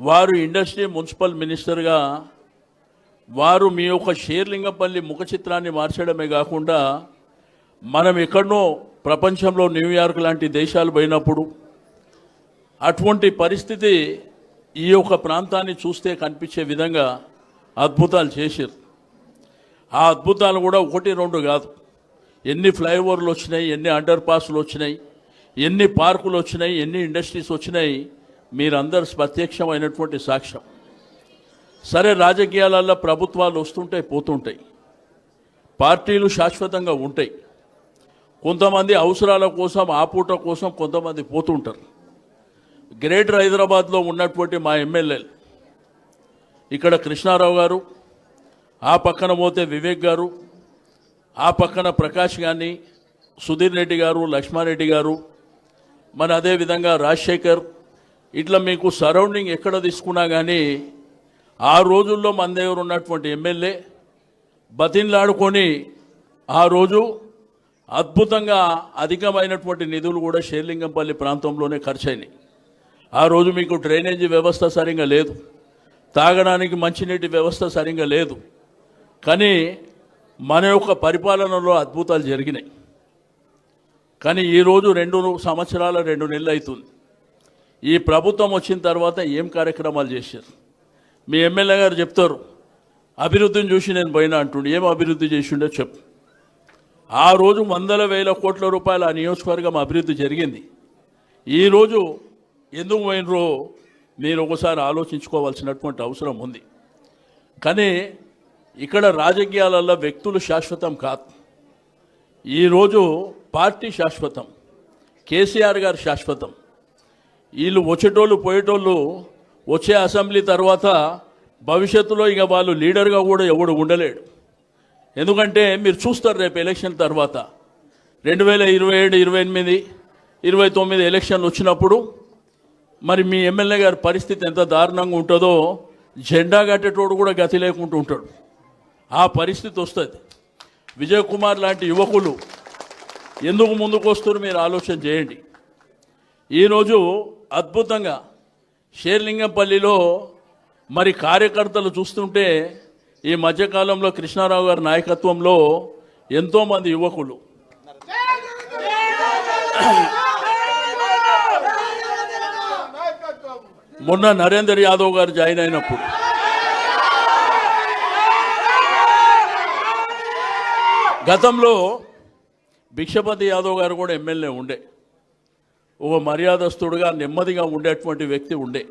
వారు industry municipal మినిస్టర్గా వారు మీ యొక్క షేర్లింగపల్లి ముఖ చిత్రాన్ని మార్చడమే కాకుండా మనం ఎక్కడనో ప్రపంచంలో న్యూయార్క్ లాంటి దేశాలు పోయినప్పుడు అటువంటి పరిస్థితి ఈ యొక్క ప్రాంతాన్ని చూస్తే కనిపించే విధంగా అద్భుతాలు చేశారు. ఆ అద్భుతాలు కూడా ఒకటి రెండు కాదు. ఎన్ని ఫ్లైఓవర్లు వచ్చినాయి ఎన్ని అండర్ పాస్లు వచ్చినాయి ఎన్ని పార్కులు వచ్చినాయి ఎన్ని ఇండస్ట్రీస్ వచ్చినాయి మీరందరూ ప్రత్యక్షమైనటువంటి సాక్ష్యం. సరే రాజకీయాలలో ప్రభుత్వాలు వస్తుంటాయి పోతుంటాయి. పార్టీలు శాశ్వతంగా ఉంటాయి. కొంతమంది అవసరాల కోసం ఆ పూట కోసం కొంతమంది పోతుంటారు. గ్రేటర్ హైదరాబాద్లో ఉన్నటువంటి మా ఎమ్మెల్యేలు ఇక్కడ కృష్ణారావు గారు ఆ పక్కన పోతే వివేక్ గారు ఆ పక్కన ప్రకాష్ కానీ సుధీర్ రెడ్డి గారు లక్ష్మారెడ్డి గారు మన అదేవిధంగా రాజశేఖర్ ఇట్లా మీకు సరౌండింగ్ ఎక్కడ తీసుకున్నా కానీ ఆ రోజుల్లో మన దగ్గర ఉన్నటువంటి ఎమ్మెల్యే బతిన్లాడుకొని ఆ రోజు అద్భుతంగా అధికమైనటువంటి నిధులు కూడా షేర్లింగంపల్లి ప్రాంతంలోనే ఖర్చయినాయి. ఆ రోజు మీకు డ్రైనేజీ వ్యవస్థ సరిగా లేదు. తాగడానికి మంచినీటి వ్యవస్థ సరిగా లేదు. కానీ మన యొక్క పరిపాలనలో అద్భుతాలు జరిగినాయి. కానీ ఈరోజు రెండు సంవత్సరాల రెండు నెలలు అవుతుంది. ఈ ప్రభుత్వం వచ్చిన తర్వాత ఏం కార్యక్రమాలు చేశారు? మీ ఎమ్మెల్యే గారు చెప్తారు అభివృద్ధిని చూసి నేను పోయినా అంటుండే. ఏం అభివృద్ధి చేసిండో చెప్పు. ఆ రోజు వందల వేల కోట్ల రూపాయల ఆ నియోజకవర్గం అభివృద్ధి జరిగింది. ఈరోజు ఎందుకు పోయినరో మీరు ఒకసారి ఆలోచించుకోవాల్సినటువంటి అవసరం ఉంది. కానీ ఇక్కడ రాజకీయాలలో వ్యక్తులు శాశ్వతం కాదు. ఈరోజు పార్టీ శాశ్వతం కేసీఆర్ గారు శాశ్వతం. వీళ్ళు వచ్చేటోళ్ళు పోయేటోళ్ళు వచ్చే అసెంబ్లీ తర్వాత భవిష్యత్తులో ఇక వాళ్ళు లీడర్గా కూడా ఎవడు ఉండలేడు. ఎందుకంటే మీరు చూస్తారు రేపు ఎలక్షన్ తర్వాత. రెండు వేల ఇరవై ఏడు ఇరవై ఎనిమిది ఇరవై తొమ్మిది ఎలక్షన్లు వచ్చినప్పుడు మరి మీ ఎమ్మెల్యే గారి పరిస్థితి ఎంత దారుణంగా ఉంటుందో జెండా కట్టేటోడు కూడా గతి లేకుండా ఉంటాడు. ఆ పరిస్థితి వస్తుంది. విజయ్ కుమార్ లాంటి యువకులు ఎందుకు ముందుకు వస్తారు మీరు ఆలోచన చేయండి. ఈరోజు అద్భుతంగా షేర్లింగంపల్లిలో మరి కార్యకర్తలు చూస్తుంటే ఈ మధ్యకాలంలో కృష్ణారావు గారి నాయకత్వంలో ఎంతోమంది యువకులు. మొన్న నరేందర్ యాదవ్ గారు జాయిన్ అయినప్పుడు. గతంలో భిక్షపతి యాదవ్ గారు కూడా ఎమ్మెల్యే ఉండే. ఓ మర్యాదస్తుడుగా నెమ్మదిగా ఉండేటువంటి వ్యక్తి ఉండే.